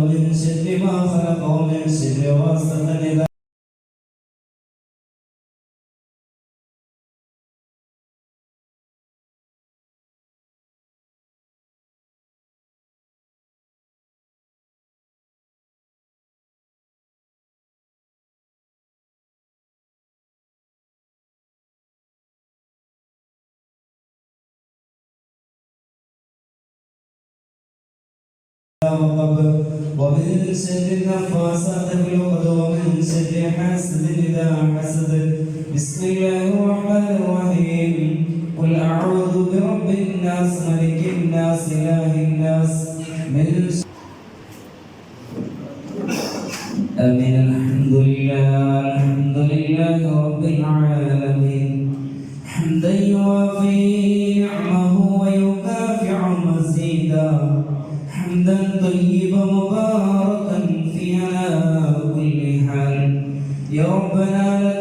من شر ما خلق ومن شر واسطة إذا وقبل من شر النفاثات في العقد ومن شر حاسد إذا حسد بسم الله الرحمن الرحيم قل أعوذ برب الناس ملك الناس إله الناس من شر آمين الحمد لله الحمد لله رب العالمين حمدا يوافي نعمه ويكافع مزيدا حمدا طيبا ربنا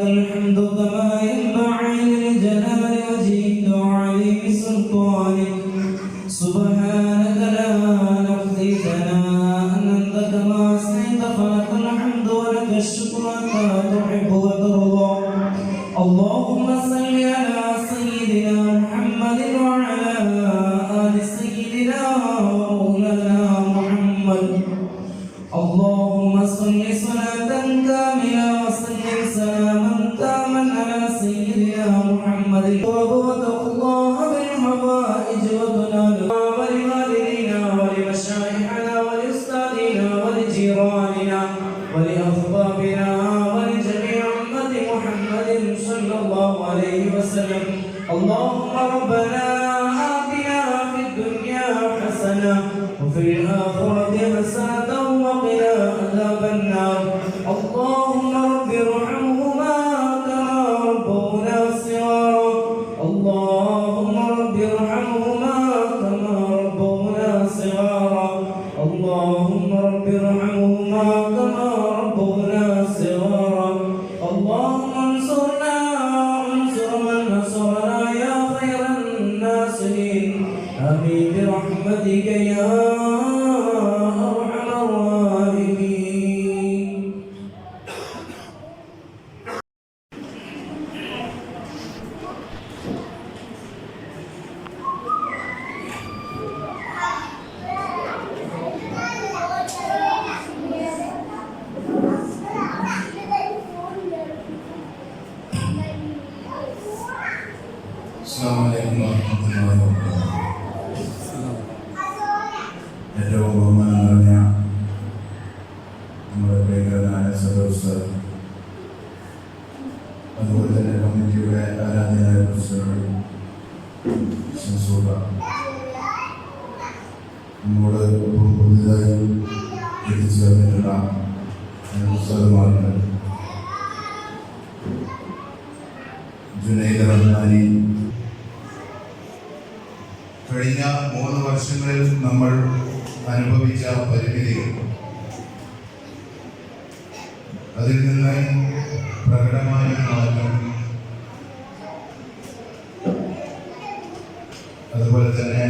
അതുപോലെ തന്നെ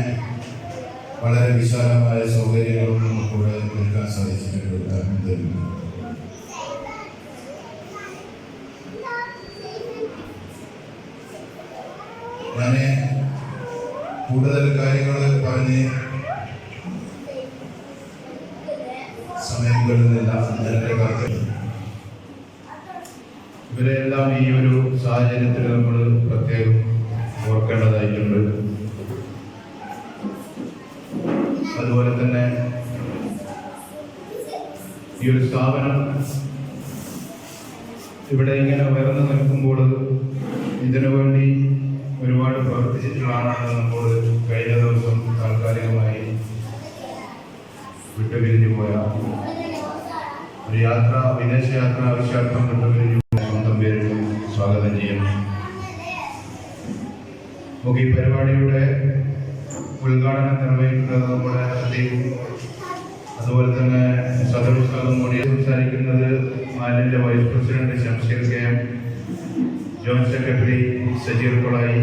വളരെ വിശാലമായ സൗകര്യങ്ങളും നമുക്കിവിടെ ഒരുക്കാൻ സാധിച്ചിട്ടുണ്ട്. അലഹമില്ല ഞാൻ കൂടുതൽ കാര്യങ്ങൾ പറഞ്ഞ് സമയം കിട്ടുന്നില്ല നേരത്തെ ഈ ഒരു സാഹചര്യത്തിൽ നമ്മൾ സ്ഥാപനം ഇവിടെ ഇങ്ങനെ ഉയർന്നു നിൽക്കുമ്പോൾ ഇതിനു വേണ്ടി ഒരുപാട് പ്രവർത്തിച്ചിട്ടുള്ളതാണ് നമ്മോട് കഴിഞ്ഞ ദിവസം താൽക്കാലികമായി വിട്ടുപിരിഞ്ഞു പോയ. ഒരു യാത്ര വിദേശയാത്ര ആവശ്യാർത്ഥം വിട്ടുപിരിഞ്ഞു സ്വന്തം പേരിൽ സ്വാഗതം ചെയ്യണം നമുക്ക് ഈ പരിപാടിയുടെ ഉദ്ഘാടനം നിർവഹിക്കുന്നത് നമ്മുടെ അതുപോലെ തന്നെ സദർ കൂടി സംസാരിക്കുന്നത് മാലിന്റെ vice president Shamsheer K M joint secretary Sajeer Kolayi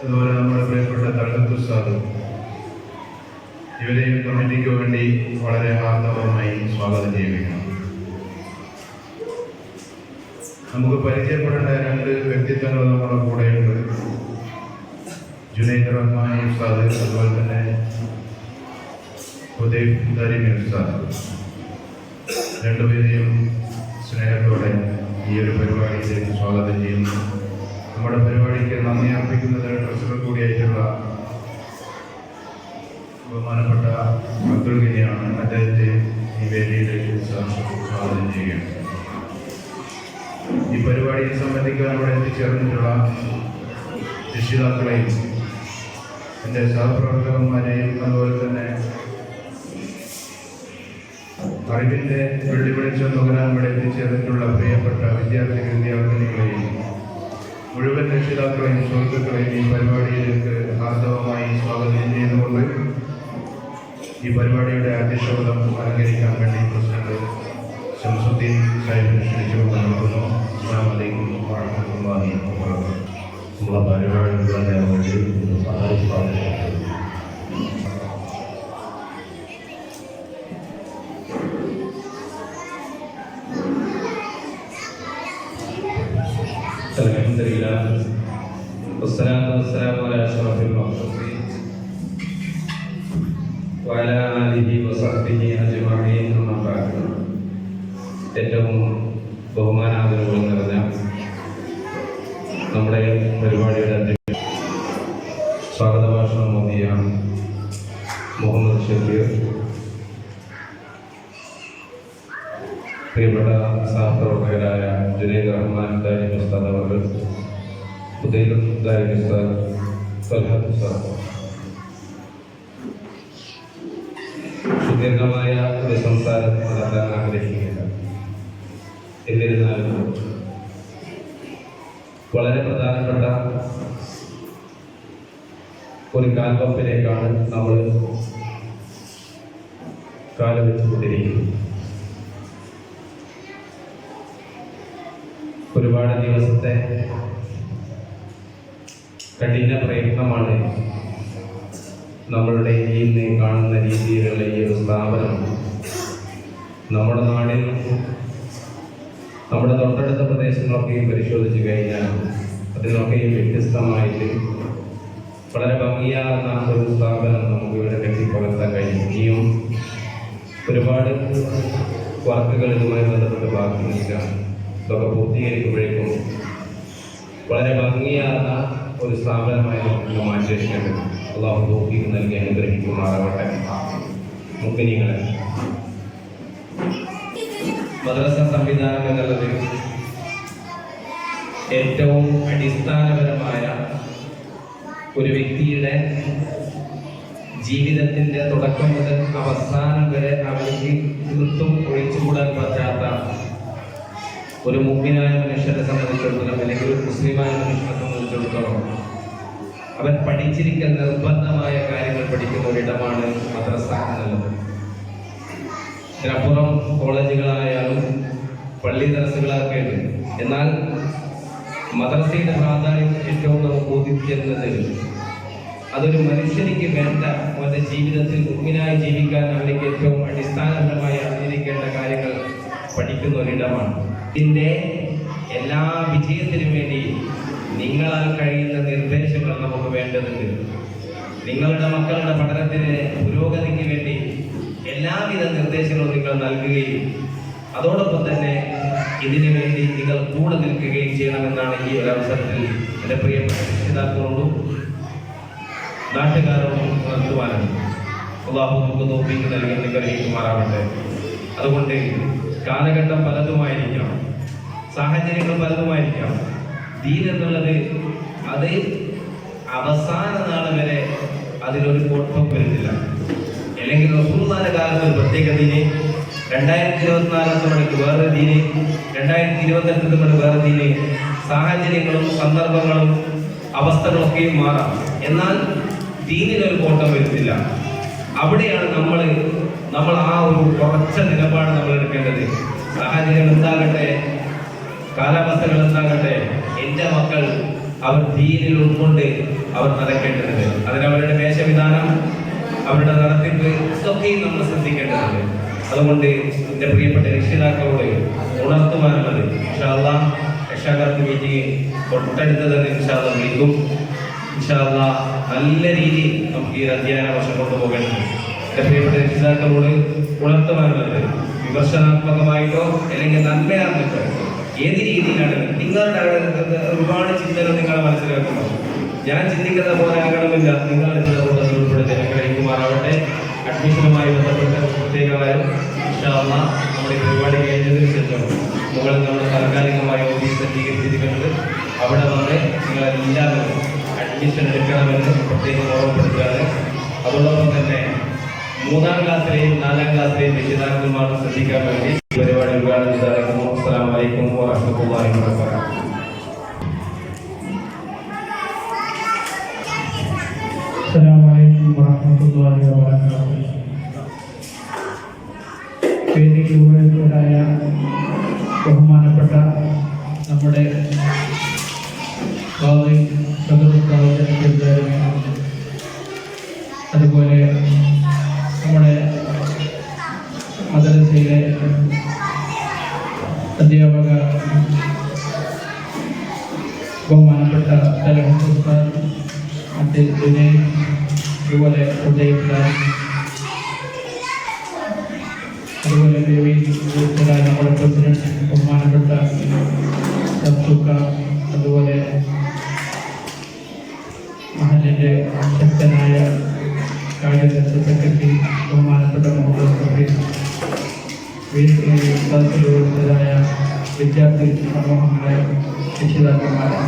അതുപോലെ നമ്മുടെ പ്രിയപ്പെട്ട ഉസ്താദ്. ഇവരെയും കമ്മിറ്റിക്ക് വേണ്ടി വളരെ ആർദ്രവമായി സ്വാഗതം ചെയ്യുകയാണ്. നമുക്ക് പരിചയപ്പെടേണ്ട രണ്ട് വ്യക്തിത്വങ്ങൾ നമ്മുടെ കൂടെയുണ്ട്. ജുനൈദ് റഹ്മാൻ ഉസ്താദ് അതുപോലെ തന്നെ ഉസ്താദ് രണ്ടുപേരെയും സ്നേഹത്തോടെ ഈ ഒരു പരിപാടിയിലേക്ക് സ്വാഗതം ചെയ്യുന്നു. നമ്മുടെ പരിപാടിക്ക് നന്ദി അർപ്പിക്കുന്നത് ട്രഷറർ കൂടിയായിട്ടുള്ള ബഹുമാനപ്പെട്ട അബ്ദുൾ ഗനിയാണ്. അദ്ദേഹത്തെ ഈ വേദിയിലേക്ക് സ്വാഗതം ചെയ്യുകയാണ്. ഈ പരിപാടിയെ സംബന്ധിക്കാൻ ഇവിടെ എത്തിച്ചേർന്നിട്ടുള്ള രക്ഷിതാക്കളെയും എന്റെ സഹപ്രവർത്തകന്മാരെയും അതുപോലെ തന്നെ അറിവിന്റെ വെള്ളി വെളിച്ചം നുകരാൻ ഇവിടെ എത്തിച്ചേർന്നിട്ടുള്ള പ്രിയപ്പെട്ട വിദ്യാർത്ഥി വിദ്യാർത്ഥിനികളെയും മുഴുവൻ രക്ഷിതാക്കളെയും സുഹൃത്തുക്കളെയും ഈ പരിപാടിയിലേക്ക് ഹാർദവമായി സ്വാഗതം ചെയ്തുകൊണ്ട് ഈ പരിപാടിയുടെ അധ്യക്ഷപദം അലങ്കരിക്കാൻ വേണ്ടി പ്രസിഡന്റ് ശംസുദ്ദീൻ സാഹിബിനെ ക്ഷണിച്ചുകൊണ്ട് നടത്തുന്നു അസ്സാം വലൈക്കും സഹായിച്ചു സ്വാഗത ഭാഷണം മോദിയ മുഹമ്മദ് ഷബീർ പ്രിയപ്പെട്ട സഹപ്രവർത്തകരായ ജുനൈദ് റഹ്മാൻ ദാരി ഉസ്താദ് അവർ ഉദയം ദാരി ഉസ്താദ് ഫൽഹത്ത് ഉസ്താദ്. സുദീർഘമായ ഒരു കാൽവപ്പിലേക്കാണ് നമ്മൾ കാലുവെച്ചുകൊണ്ടിരിക്കുന്നത് ഒരുപാട് ദിവസത്തെ കഠിന പ്രയത്നമാണ് നമ്മളുടെ ഇന്ന് കാണുന്ന രീതിയിലുള്ള ഈ ഒരു സ്ഥാപനം. നമ്മുടെ നാടിൽ നമ്മുടെ തൊട്ടടുത്ത പ്രദേശങ്ങളൊക്കെയും പരിശോധിച്ച് കഴിഞ്ഞാൽ അതിനൊക്കെയും വ്യത്യസ്തമായിട്ട് വളരെ ഭംഗിയാകുന്ന ഒരു സ്ഥാപനം നമുക്ക് ഇവിടെ കെട്ടിപ്പകർത്താൻ കഴിയും ഇനിയും ഒരുപാട് വർക്കുകൾ ഇതുമായി ബന്ധപ്പെട്ട് ബാക്കി നിൽക്കാം ഇതൊക്കെ പൂർത്തീകരിക്കുമ്പോഴേക്കും വളരെ ഭംഗിയാർന്ന ഒരു സ്ഥാപനമായി നമുക്ക് മാറ്റിവെക്കേണ്ടത് അള്ളാഹു തോക്കിക്ക് നൽകി അനുഗ്രഹിക്കുമാറാവട്ടെ. മുക്കിനികളെ മദ്രസ സംവിധാനം എന്നുള്ളത് ഏറ്റവും അടിസ്ഥാനപരമായ ഒരു വ്യക്തിയുടെ ജീവിതത്തിന്റെ തുടക്കം മുതൽ അവസാനം വരെ അവർക്ക് തീർത്തും ഒഴിച്ചുകൂടാൻ പറ്റാത്ത ഒരു മുമ്പിനായ മനുഷ്യനെ സംബന്ധിച്ചിടത്തോളം അല്ലെങ്കിൽ ഒരു മുസ്ലിമായ മനുഷ്യനെ സംബന്ധിച്ചിടത്തോളം അവൻ പഠിച്ചിരിക്കാൻ നിർബന്ധമായ കാര്യങ്ങൾ പഠിക്കുന്ന ഒരിടമാണ് മദ്രസ എന്നുള്ളത്. ഇതിനപ്പുറം കോളേജുകളായാലും പള്ളി ദർസുകളൊക്കെ എന്നാൽ മദ്രസയുടെ പ്രാധാന്യം ഏറ്റവും നമുക്ക് ബോധിപ്പിക്കുന്നത് അതൊരു മനുഷ്യനിക്ക് വേണ്ട അവന്റെ ജീവിതത്തിൽ ഉമ്മിനായി ജീവിക്കാൻ അവനിക്ക് ഏറ്റവും അടിസ്ഥാനപരമായി അറിഞ്ഞിരിക്കേണ്ട കാര്യങ്ങൾ പഠിക്കുന്ന ഒരിടമാണ്. ഇതിന്റെ എല്ലാ വിജയത്തിനും വേണ്ടി നിങ്ങളാൽ കഴിയുന്ന നിർദ്ദേശങ്ങൾ നമുക്ക് വേണ്ടതുണ്ട്. നിങ്ങളുടെ മക്കളുടെ പഠനത്തിന് പുരോഗതിക്ക് വേണ്ടി എല്ലാവിധ നിർദ്ദേശങ്ങളും നിങ്ങൾ നൽകുകയും അതോടൊപ്പം തന്നെ ഇതിനു വേണ്ടി നിങ്ങൾ കൂടെ നിൽക്കുകയും ചെയ്യണമെന്നാണ് ഈ ഒരു അവസരത്തിൽ എന്റെ പ്രിയപ്പെട്ട രക്ഷിതാക്കളോടും നാട്ടുകാരോടും ഉണർത്തുവാനാണ്. അള്ളാഹു നമുക്ക് തോപ്പിക്ക് നൽകി അനുഗ്രഹിക്കുമാറാവട്ടെ. അതുകൊണ്ട് കാലഘട്ടം പലതുമായിരിക്കാം. സാഹചര്യങ്ങൾ പലതുമായിരിക്കാം. ദീൻ എന്നുള്ളത് അത് അവസാന നാൾ വരെ അതിലൊരു കുഴപ്പം വരുന്നില്ല. അല്ലെങ്കിൽ റസൂർദാന്റെ കാലത്ത് ഒരു പ്രത്യേക രണ്ടായിരത്തി ഇരുപത്തിനാലെത്തുമ്പോഴേക്ക് വേറെ ദീന് രണ്ടായിരത്തി ഇരുപത്തെട്ടെത്തുമ്പോൾ വേറെ ദീന് സാഹചര്യങ്ങളും സന്ദർഭങ്ങളും അവസ്ഥകളൊക്കെയും മാറാം. എന്നാൽ ദീനിനൊരു കോട്ടം വരുത്തില്ല. അവിടെയാണ് നമ്മൾ നമ്മൾ ആ ഒരു കുറച്ച നിലപാട് നമ്മൾ എടുക്കേണ്ടത്. സാഹചര്യം എന്താകട്ടെ? കാലാവസ്ഥകൾ എന്താകട്ടെ? എന്റെ മക്കൾ അവർ ദീനിൽ ഉൾക്കൊണ്ട് അവർ നടക്കേണ്ടതുണ്ട്. അതിനവരുടെ വേഷവിധാനം അവരുടെ നടത്തിപ്പ് ഇതൊക്കെയും നമ്മൾ ശ്രദ്ധിക്കേണ്ടതുണ്ട്. അതുകൊണ്ട് എന്റെ പ്രിയപ്പെട്ട രക്ഷിതാക്കളോട് ഉണർത്തുവാനുള്ളത് ഇൻഷാല്ല രക്ഷാകർത്ത മീറ്റിംഗ് തൊട്ടടുത്ത് തന്നെ ഇൻഷാല്ല വിളിക്കും. ഇൻഷാല്ല നല്ല രീതിയിൽ നമുക്ക് ഈ അധ്യയന വർഷം കൊണ്ടുപോകേണ്ടത് എന്റെ പ്രിയപ്പെട്ട രക്ഷിതാക്കളോട് ഉണർത്തുവാനുള്ളത് വിമർശനാത്മകമായിട്ടോ അല്ലെങ്കിൽ നന്മയാർന്നിട്ടോ ഏത് രീതിയിലാണ് നിങ്ങളുടെ ഒരുപാട് ചിന്തകൾ നിങ്ങളെ മനസ്സിലാക്കുന്നു ഞാൻ ചിന്തിക്കുന്ന പോലെ ആകണമില്ല നിങ്ങളുടെ ചില കൂട്ടത്തിൽ ഉൾപ്പെടുത്തി അനുഗ്രഹിക്കുമാറാവട്ടെ. അഡ്മിഷനുമായി ബന്ധപ്പെട്ട പ്രത്യേകമായും ഇൻഷാല്ല നമ്മുടെ ഈ പരിപാടി കഴിഞ്ഞതിന് ശേഷം മുകളിൽ നമ്മൾ താൽക്കാലികമായ ഓഫീസ് സജ്ജീകരിച്ചിരിക്കുന്നത് അവിടെ വന്ന് നിങ്ങളെല്ലാവരും അഡ്മിഷൻ എടുക്കണമെന്ന് പ്രത്യേകം ഓർമ്മപ്പെടുത്തുകയാണ് അതോടൊപ്പം തന്നെ മൂന്നാം ക്ലാസ്സിലെയും നാലാം ക്ലാസ്സിലെയും രക്ഷിതാക്കന്മാർ ശ്രദ്ധിക്കാൻ വേണ്ടി ഈ പരിപാടി ഉദ്ഘാടനം ചെയ്തായിരുന്നു അസ്സാം വലൈക്കും വാഹമത്തല്ലാഹി വാബറകാതുഹു السلام عليكم ورحمة الله وبركاته വേദിക്ക് ഉപയോഗിച്ചവരായ ബഹുമാനപ്പെട്ട നമ്മുടെ സദസ്സിലുള്ളതായ വിദ്യാർത്ഥി സമൂഹങ്ങളെ രക്ഷിതാക്കന്മാരെ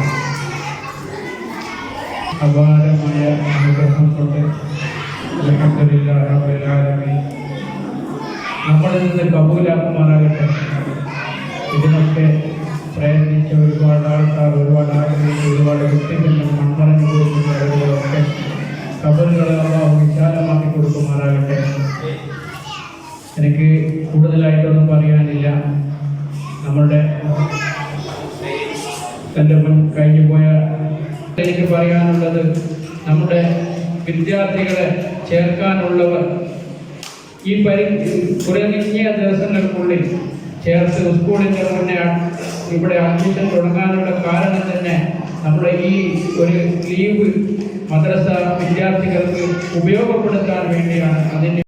അപാരമായ അനുഗ്രഹം കൊണ്ട് ആലമീൻ. നമ്മളിൽ നിന്ന് കബൂലാക്കുമാറാകട്ടെ. ഇതിനൊക്കെ പ്രയത്നിച്ച ഒരുപാട് ആൾക്കാർ ഒരുപാട് ആഗ്രഹിച്ച ഒരുപാട് വ്യക്തികൾ മൺമറഞ്ഞു ആളുകളൊക്കെ കബറുകളെ വിശാലമാക്കി കൊടുക്കുമാറാകട്ടെ. എനിക്ക് കൂടുതലായിട്ടൊന്നും പറയാനില്ല. നമ്മളുടെ എന്റെ മുൻ കഴിഞ്ഞു പോയ എനിക്ക് പറയാനുള്ളത് നമ്മുടെ വിദ്യാർത്ഥികളെ ചേർക്കാനുള്ളവർ ഈ പരി കുറഞ്ഞ ദിവസങ്ങൾക്കുള്ളിൽ ചേർത്ത് സ്കൂളിന്റെ മുന്നേ ഇവിടെ അഡ്മിഷൻ തുടങ്ങാനുള്ള കാരണം തന്നെ നമ്മുടെ ഈ ഒരു ലീവ് മദ്രസ വിദ്യാർത്ഥികൾക്ക് ഉപയോഗപ്പെടുത്താൻ വേണ്ടിയാണ്. അതിന്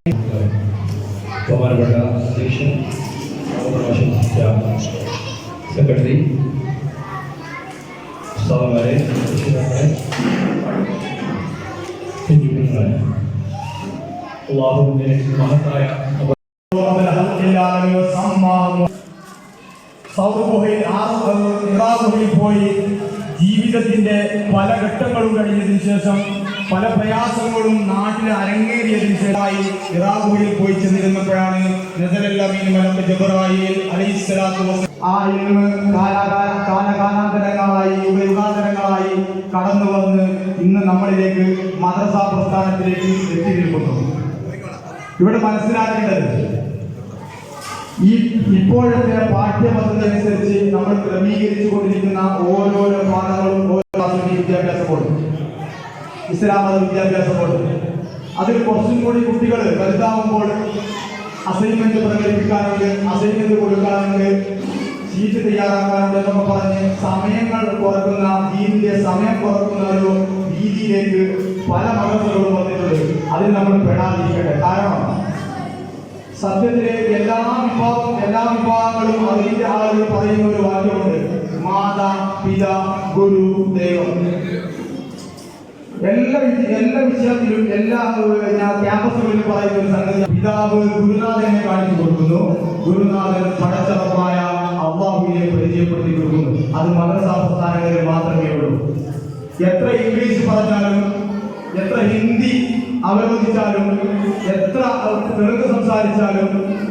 ബഹുമാനപ്പെട്ട അധ്യക്ഷൻ സെക്രട്ടറി ഉസ്താദന്മാരെ അള്ളാഹുവിന്റെ മഹത്തായ സൗദ് ഗുഹയിൽ ഇറാ ഗുഹയിൽ പോയി ജീവിതത്തിന്റെ പല ഘട്ടങ്ങളും കഴിഞ്ഞതിന് ശേഷം പല പ്രയാസങ്ങളും നാട്ടിൽ അരങ്ങേറിയതിന് ശേഷമായി ഇറാഖുവിൽ പോയി ചെന്നിരുന്നപ്പോഴാണ് ആ കാലകാലാന്തരങ്ങളായി യുഗയുഗാന്തരങ്ങളായി കടന്നു വന്ന് ഇന്ന് നമ്മളിലേക്ക് മദ്രസ പ്രസ്ഥാനത്തിലേക്ക് എത്തിയിരിക്കുന്നു. ഇവിടെ മനസ്സിലാക്കേണ്ടത് ഈ ഇപ്പോഴത്തെ പാഠ്യപദ്ധതി അനുസരിച്ച് നമ്മൾ ക്രമീകരിച്ചു കൊണ്ടിരിക്കുന്ന ഓരോരോ പാഠങ്ങളും ഓരോ ക്ലാസ്സിലും വിദ്യാഭ്യാസ ബോർഡ് ഇസ്ലാം മത വിദ്യാഭ്യാസ ബോർഡ്. അതിൽ കുറച്ചും കൂടി കുട്ടികൾ വലുതാവുമ്പോൾ അസൈൻമെന്റ് പ്രകടിപ്പിക്കാനുണ്ട് അസൈൻമെന്റ് കൊടുക്കാനുണ്ട് ഷീറ്റ് തയ്യാറാക്കാനുണ്ട് എന്നൊക്കെ പറഞ്ഞ് സമയങ്ങൾ കുറക്കുന്ന ദീനിന്റെ സമയം കുറക്കുന്ന ഒരു രീതിയിലേക്ക് പല മതങ്ങളും വന്നിട്ടുണ്ട്. അതിൽ നമ്മൾ പെടാതിരിക്കട്ടെ. കാരണം സത്യത്തിലെ എല്ലാ വിഭാഗം എല്ലാ വിഭാഗങ്ങളും അതിന്റെ ആളുകൾ പറയുന്ന ഒരു വാക്യമുണ്ട്. മാതാ പിത ഗുരു ദൈവം. എല്ലാ എല്ലാ വിഷയത്തിലും എല്ലാ ക്യാമ്പസുകളിലും പറയുന്ന ഒരു സംഗതി. പിതാവ് ഗുരുനാഥനെ കാണിച്ചു കൊടുക്കുന്നു. ഗുരുനാഥൻ പടച്ചതമായ അള്ളാഹുവിനെ പരിചയപ്പെടുത്തി കൊടുക്കുന്നു. അത് മദ്രസാ പ്രസ്ഥാനങ്ങളിൽ മാത്രമേ ഉള്ളൂ. എത്ര ഇംഗ്ലീഷ് പറഞ്ഞാലും എത്ര ഹിന്ദി അവരോധിച്ചാലും എത്ര തെലുങ്ക് സംസാരിച്ചാലും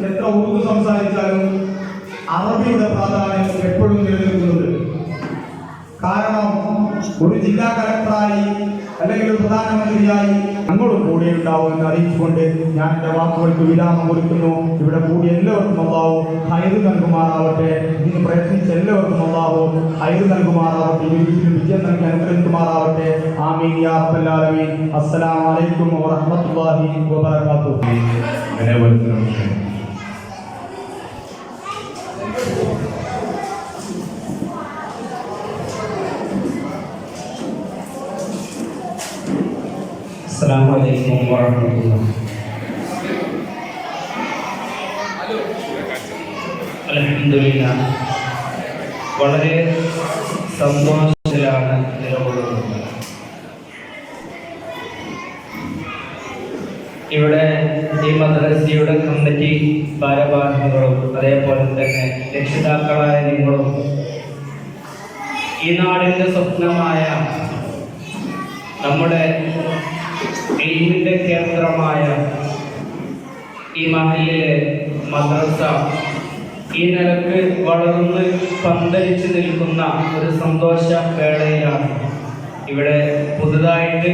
എത്ര ഉറുദു സംസാരിച്ചാലും അറബിയുടെ പ്രാധാന്യം എപ്പോഴും നിലനിൽക്കുന്നുണ്ട്. കാരണം ഒരു ജില്ലാ കലക്ടറായി അല്ലെങ്കിൽ പ്രധാനമന്ത്രിയായി ഞങ്ങളും കൂടെ ഉണ്ടാവുമെന്ന് അറിയിച്ചുകൊണ്ട് ഞാൻ എന്റെ വാക്കുകൾക്ക് വിരാമം കൊടുക്കുന്നു. ഇവിടെ കൂടി എല്ലാവർക്കും അള്ളാവും ഹൈറ് നൽകുമാറാവട്ടെ. ഇതിന് പ്രയത്നിച്ച എല്ലാവർക്കും അള്ളാവും ഹൈറ് നൽകുമാറാവട്ടെ. ഈ വീട്ടിൽ വിജയം നൽകി അനുഗ്രഹിക്കുമാറാവട്ടെ. ആമീൻ യാ റബ്ബൽ ആലമീൻ. അസ്സലാമു അലൈക്കും വറഹ്മത്തുള്ളാഹി വബറകാതുഹു. ചെയ്യും അസ്സലാമു അലൈക്കും വറഹ്മത്തുള്ളാഹി അൽഹംദുലില്ലാ വളരെ സന്തോഷത്തിലാണ് നിലകൊള്ളുന്നത്. ഇവിടെ ഈ മദ്രസിയുടെ കമ്മിറ്റി ഭാരവാഹികളും അതേപോലെ തന്നെ രക്ഷിതാക്കളായ നിങ്ങളും ഈ നാടിന്റെ സ്വപ്നമായ നമ്മുടെ എയിമിന്റെ കേന്ദ്രമായ ഈ മഹലിലെ മദ്രസ ഈ നിലയ്ക്ക് വളർന്ന് പന്തലിച്ച് നിൽക്കുന്ന ഒരു സന്തോഷ വേളയിലാണ്. ഇവിടെ പുതുതായിട്ട്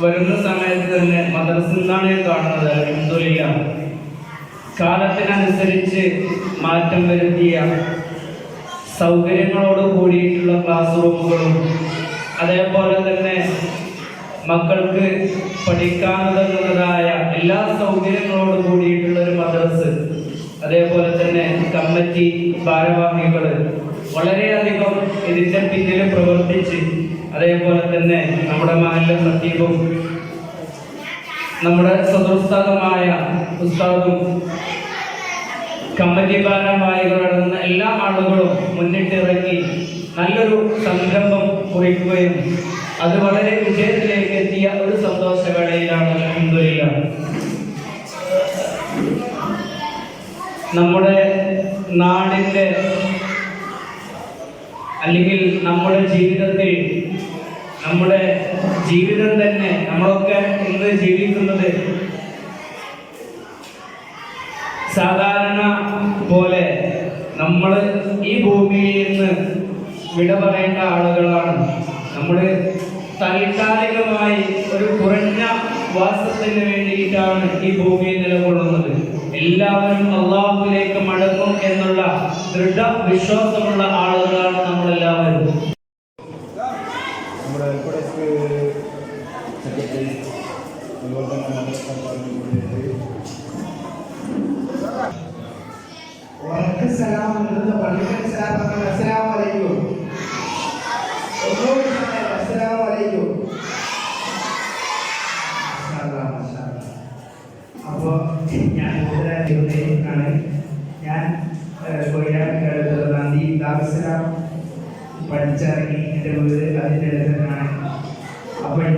വരുന്ന സമയത്ത് തന്നെ മദ്രസ ഞാൻ കാണുന്നത് അലഹമില്ല കാലത്തിനനുസരിച്ച് മാറ്റം വരുത്തിയ സൗകര്യങ്ങളോട് കൂടിയിട്ടുള്ള ക്ലാസ് റൂമുകളും അതേപോലെ തന്നെ മക്കൾക്ക് പഠിക്കാനുതകുന്നതായ എല്ലാ സൗകര്യങ്ങളോട് കൂടിയിട്ടുള്ള ഒരു മദ്രസ് അതേപോലെ തന്നെ കമ്മിറ്റി ഭാരവാഹികൾ വളരെയധികം ഇതിന്റെ പിന്നിൽ പ്രവർത്തിച്ച് അതേപോലെ തന്നെ നമ്മുടെ മഹല്ല സത്യവും നമ്മുടെ സദുസ്താദമായ ഉസ്താദും കമ്മിറ്റി ഭാരവാഹികളടങ്ങുന്ന എല്ലാ ആളുകളും മുന്നിട്ടിറങ്ങി നല്ലൊരു സംരംഭം കുറിക്കുകയും അത് വളരെ വിജയത്തിലേക്ക് എത്തിയ ഒരു സന്തോഷവേളയിലാണ് അലഹമില്ല നമ്മുടെ നാടിന്റെ അല്ലെങ്കിൽ നമ്മുടെ ജീവിതത്തിൽ നമ്മുടെ ജീവിതം തന്നെ നമ്മളൊക്കെ ഇന്ന് ജീവിക്കുന്നത് സാധാരണ പോലെ നമ്മൾ ഈ ഭൂമിയിൽ നിന്ന് വിട പറയേണ്ട ആളുകളാണ്. നമ്മൾ താൽക്കാലികമായി ഒരു കുറഞ്ഞ വാസത്തിന് വേണ്ടിയിട്ടാണ് ഈ ഭൂമിയിൽ നിലകൊള്ളുന്നത്. എല്ലാവരും അള്ളാഹുവിലേക്ക് മടങ്ങും എന്നുള്ള ദൃഢ വിശ്വാസമുള്ള ആളുകളാണ് നമ്മളെല്ലാവരും. നമ്മുടെ സെക്രട്ടറി അതുപോലെ തന്നെ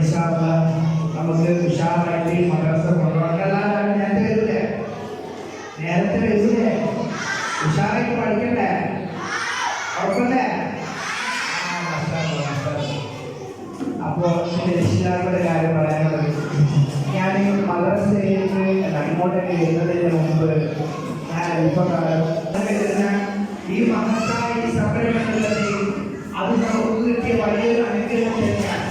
ഇൻഷാല്ല നമുക്ക് ഉഷാറായിട്ട് മദ്രസ കൊണ്ടുപോകണം. ഞാൻ വരൂലേ നേരത്തെ വരൂലേ ഉഷാറായിട്ട് പഠിക്കണ്ടേ? ഉറപ്പല്ലേ? ആ, മാഷാ അല്ലാ, മാഷാ അല്ലാ. അപ്പോ എന്റെ രക്ഷിതാക്കളുടെ കാര്യം പറയാനുള്ളത് ഞാൻ മദ്രസയിലേക്ക് അങ്ങോട്ടേക്ക് വരുന്നതിന് ഞാൻ അല്പകാലം ഈ മഹത്തായ ഈ സംരംഭമുള്ളത് അത് നമുക്ക് കിട്ടിയ വലിയൊരു അനുഗ്രഹം തന്നെയാണ്.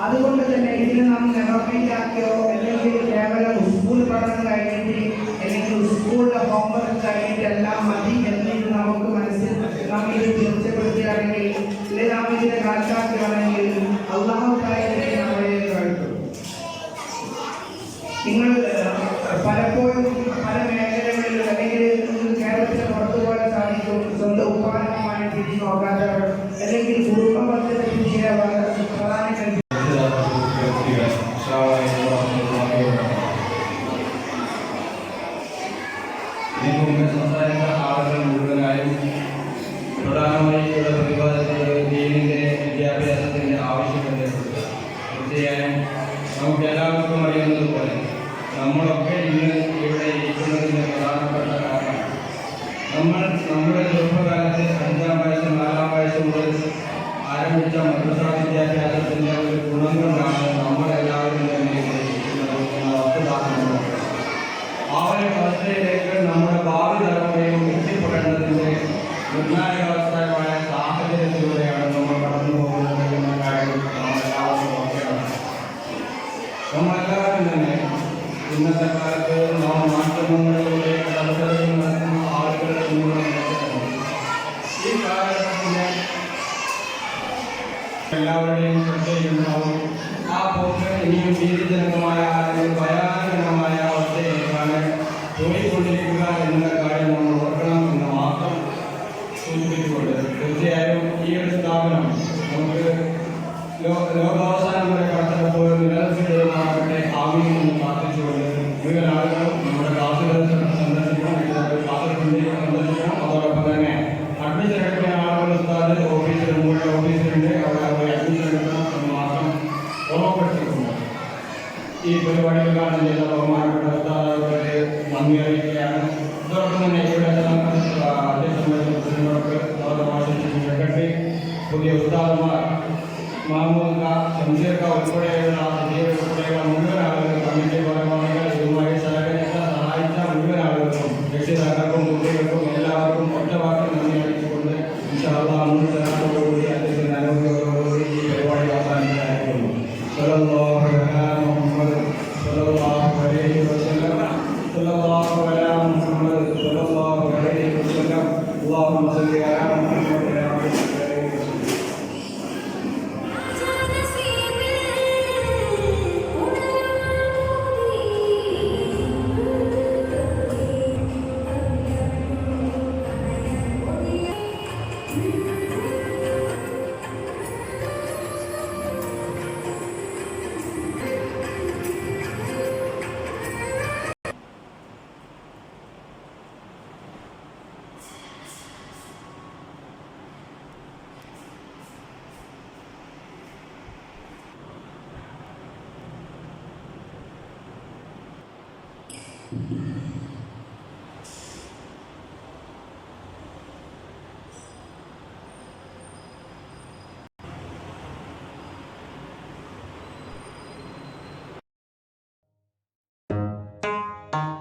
അതുകൊണ്ട് തന്നെ ഇതിന് നാം ഗവൺമെന്റാക്കിയോ അല്ലെങ്കിൽ കേവലം സ്കൂൾ പഠനം കഴിഞ്ഞിട്ട് അല്ലെങ്കിൽ സ്കൂളിലെ ഹോംവർക്ക് കഴിഞ്ഞിട്ട് എല്ലാം മതി എന്ന് നമുക്ക് മനസ്സിൽ നാം ഇത് എല്ലാവരുടെയും ശ്രദ്ധയിലുണ്ടാവും. ആ പോക്ക് ഇനിയും നീതിജനകമായ ആരെങ്കിലും కొద్దిగా ఉత్సాహంగా మామూలుగా సిన్సియర్గా ఒప్పుడే ముందుగా కమిటీ పరంగా